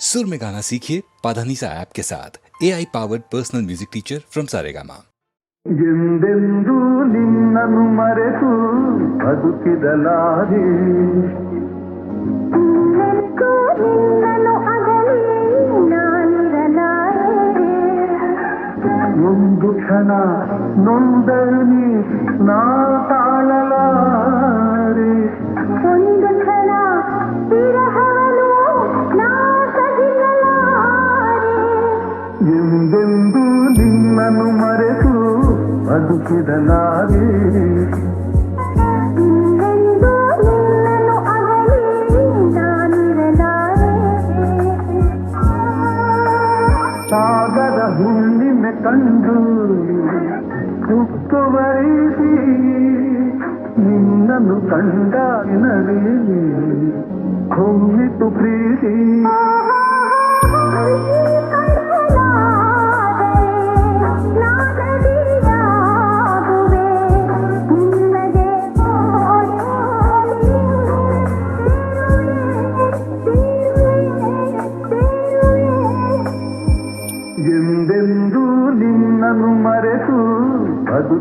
सुर में गाना सीखिए पाधानीसा ऐप के साथ। A I powered personal music teacher from Sarega ಎಂದೆಂದೂ ನಿನ್ನನ್ನು ಒಂದು ಕ್ಷಣ ನಾ ಬದುಕಿದಲಾರೆ ಸಾಗರ ಹುಣ್ಣಿನ ಕಂಡು ಸುತ್ತುವರಿಸಿ ನಿನ್ನನ್ನು ಕಂಡ ನರಿ ಹೊಮ್ಮಿತು ಪ್ರೀತಿ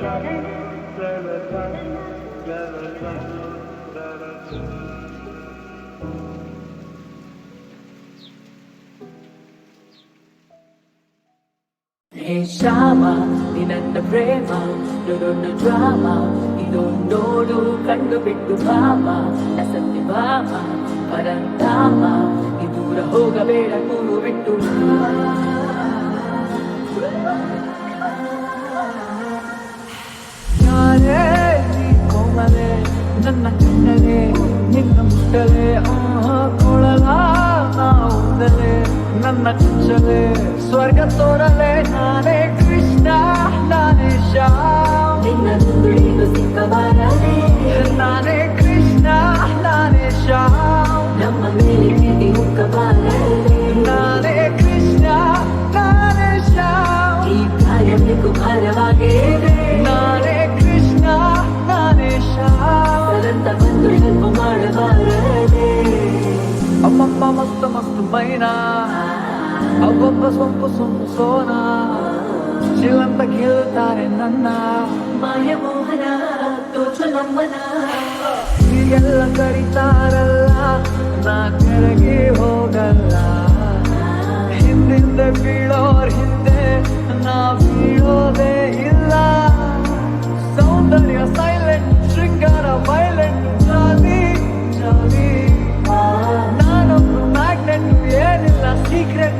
ಹೇ ಶ್ಯಾಮ ನಿನ್ನ ಪ್ರೇಮ ದೊಡ್ಡ ಡ್ರಾಮ ಇದೊಂದೋಡು ಕಂಡು ಬಿಟ್ಟು ಭಾಮ ಸತ್ಯ ಭಾಮ ಪರಂಧಾಮ ಈ ದೂರ ಹೋಗಬೇಡ ಕೂರು ಬಿಟ್ಟು స్వర్గ తోరలే నానే కృష్ణ నానే శ్యామ్. నానే కృష్ణ నానే శ్యామ్. నానే కృష్ణ నానే శ్యామ్. నానే కృష్ణ నానే శ్యామ్. అమ్మమ్మ మస్తు మస్తు పైనా. ಒಬ್ಬೊಬ್ಬ ಸೊಂಪು ಸೊಂಪು ಸೋನ ಜೀವಂತ ಕೇಳುತ್ತಾರೆ ನನ್ನ. ಮಾಯಮೋಹನ ತೋಚು ನಮ್ಮನ. ಹೀಗೆಲ್ಲ ಕರೀತಾರಲ್ಲ ನಾ ಕೆಳಗೆ ಹೋಗಲ್ಲ. ಹಿಂದಿಂದೆ ಬೀಳೋರ್ ಹಿಂದೆ ನಾ ಬೀಳೋದೇ ಇಲ್ಲ. ಸೌಂದರ್ಯ ಸೈಲೆಂಟ್ ಶೃಂಗಾರ ವೈಲೆಂಟ್ ಜಾಲಿ ಜಾಲಿ. ನಾನೊಂದು ಮ್ಯಾಗ್ನೆಟ್ ಏನಿಲ್ಲ ಸೀಕ್ರೆಟ್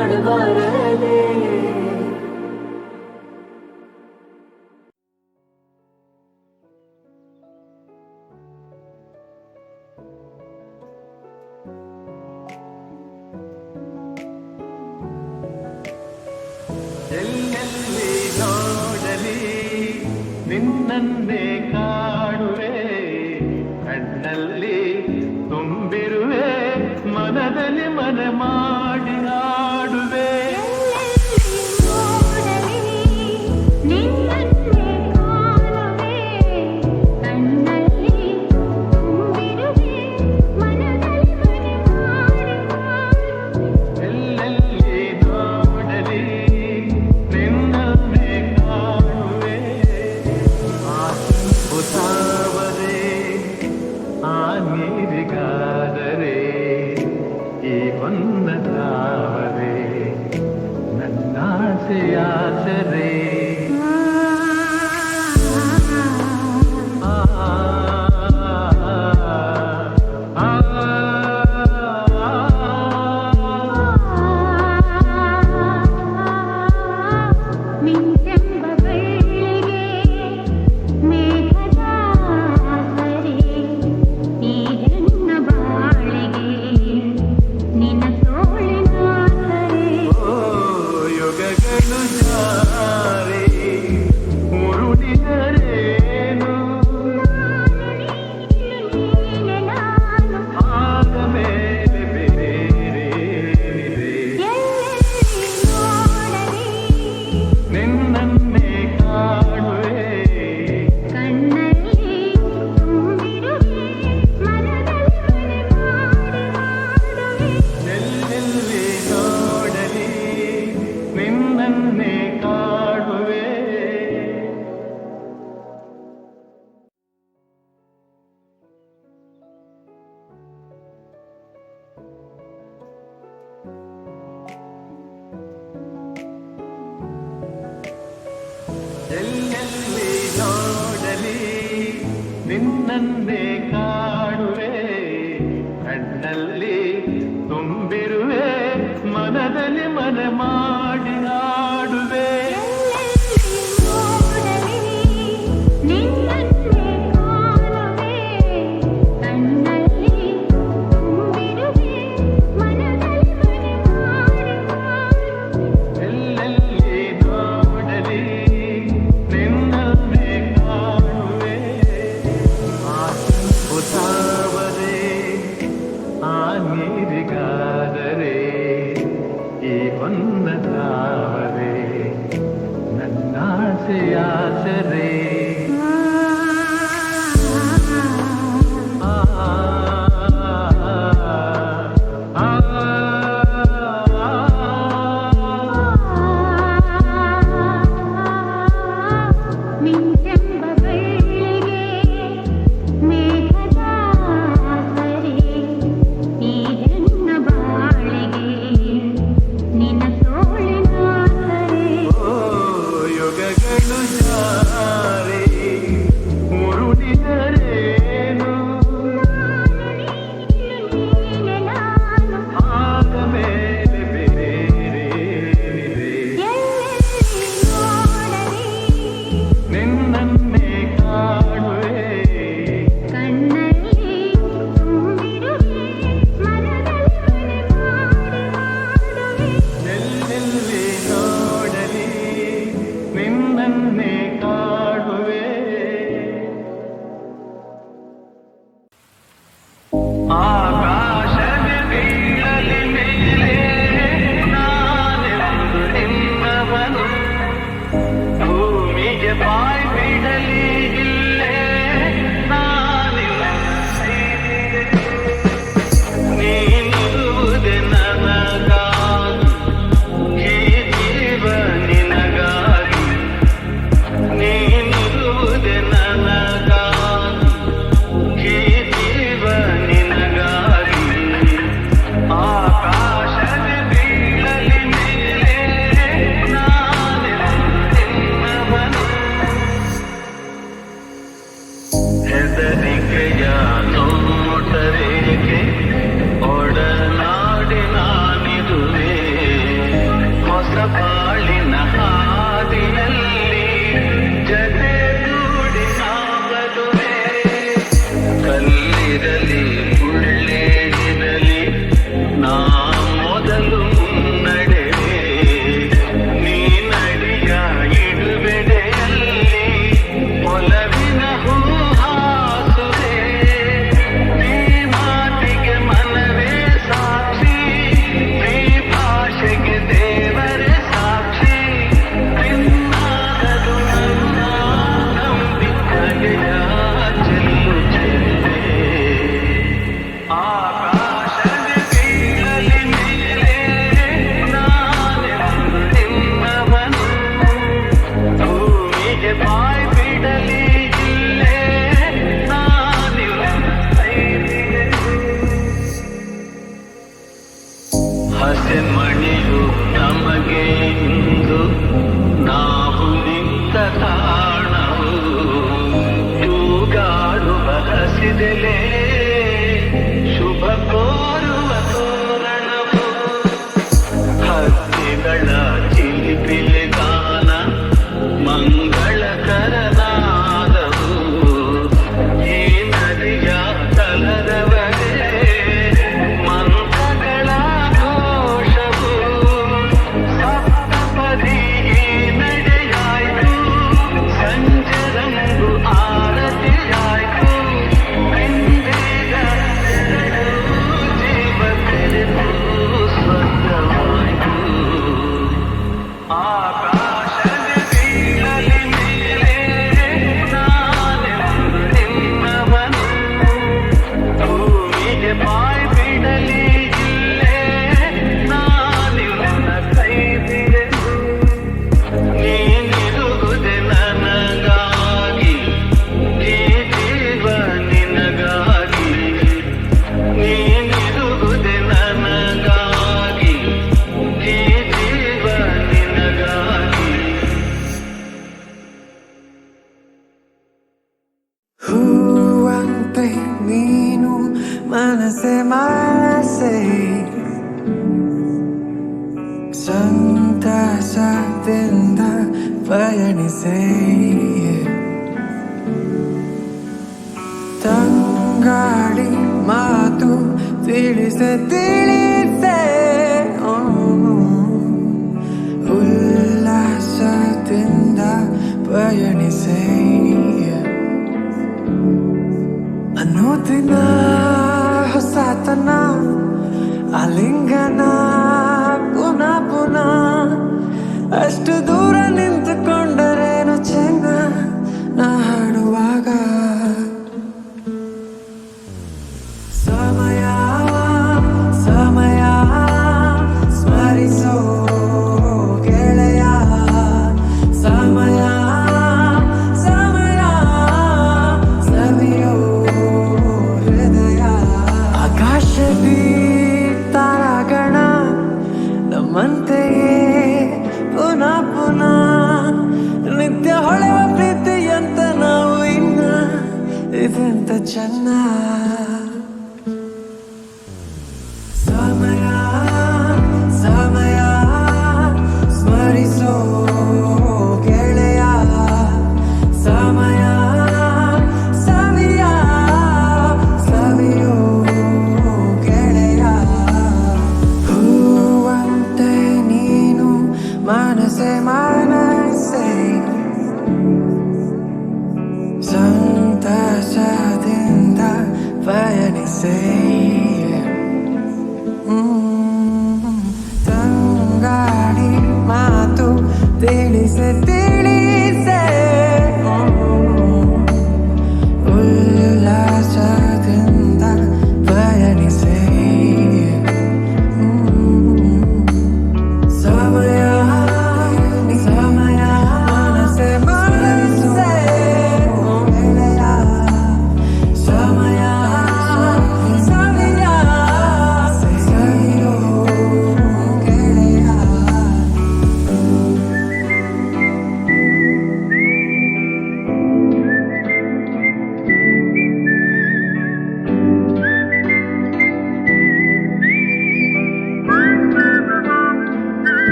Bora, bora. നന്നെ കാ that this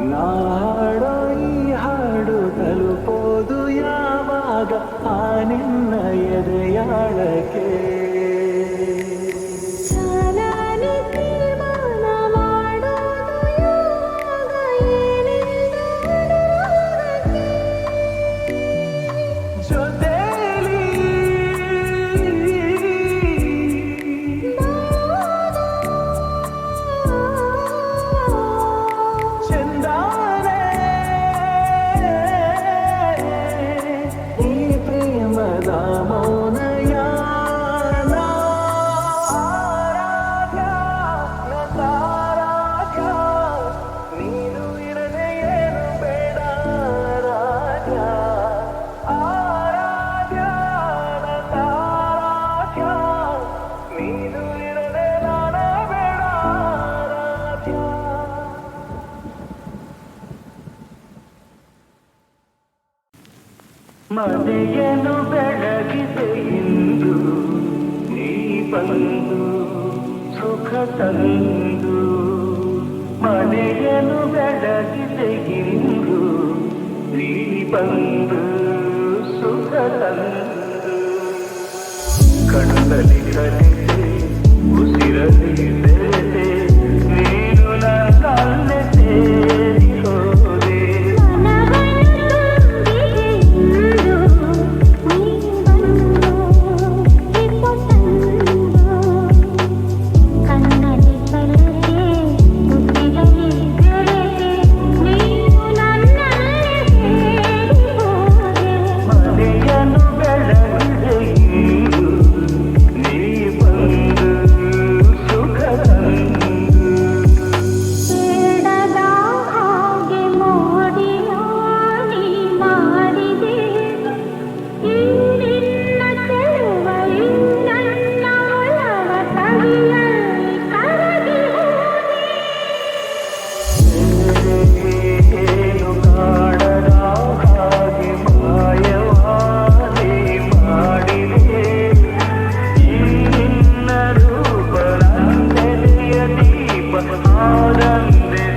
ನಾಡೋ ಈ ಹಾಡು ತಲುಪೋದು ಯಾವಾಗ? ಆ ನಿನ್ನ ಎದೆಯಾಳಕ್ಕೆ. ತಂದು ಮನೆಯನ್ನು ಬೆಳಗಿದೆ ಇಂದು ನೀ Modern day.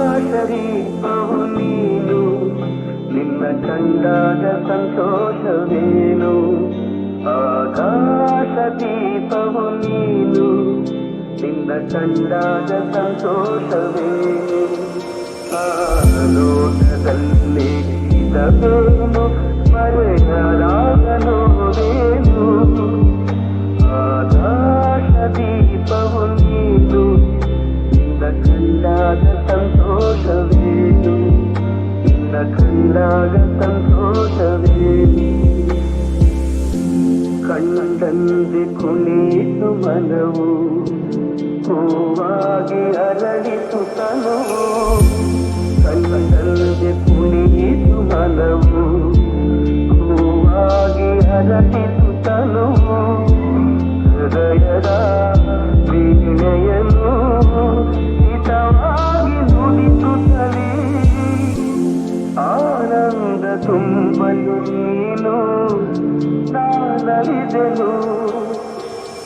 ಆಕಾಶದೀಪವು ನೀನು ನಿನ್ನ ಕಂಡಾಗ ಸಂತೋಷವೇನು ಆಕಾಶದೀಪವು ನೀನು ನಿನ್ನ ಕಂಡಾಗ ಸಂತೋಷವೇನು ಆಲೋಕದಲ್ಲಿ ಇದವೇನು ಮರೆಯಲಾಗನೋವೇನು കണ്ടാക സന്തോഷവേനു നിന്ന കണ്ടാക സന്തോഷവേനു കണ്ണന്തിക്കുണീതു മനവു പൂവാകി അലളിതു തനുവു കണ്ണന്തിക്കുണീതു മനവു പൂവാകി അലളിതു തനുവു ഹൃദയദ വീണയൻ ನಾನಲಿದೆನು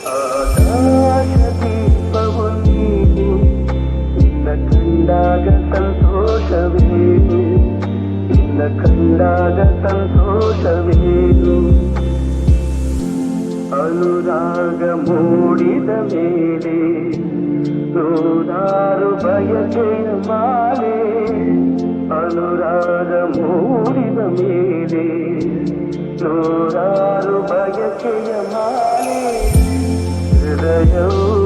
ಆಕಾಶ ದೀಪವು ನೀನು ನಿನ್ನ ಕಂಡಾಗ ಸಂತೋಷವೇನು? ನಿನ್ನ ಕಂಡಾಗ ಸಂತೋಷವೇನು? ಅನುರಾಗ ಮೂಡಿದ ಮೇಲೆ ನೂರಾರು ಬಯಕೆಯ ಮಾಲೆ. ಅನುರಾಗ ಮೂಡಿದ ಮೇಲೆ ನೂರಾರು ಬಯಕೆಯ ಮಾಲೆ ಹೃದಯವು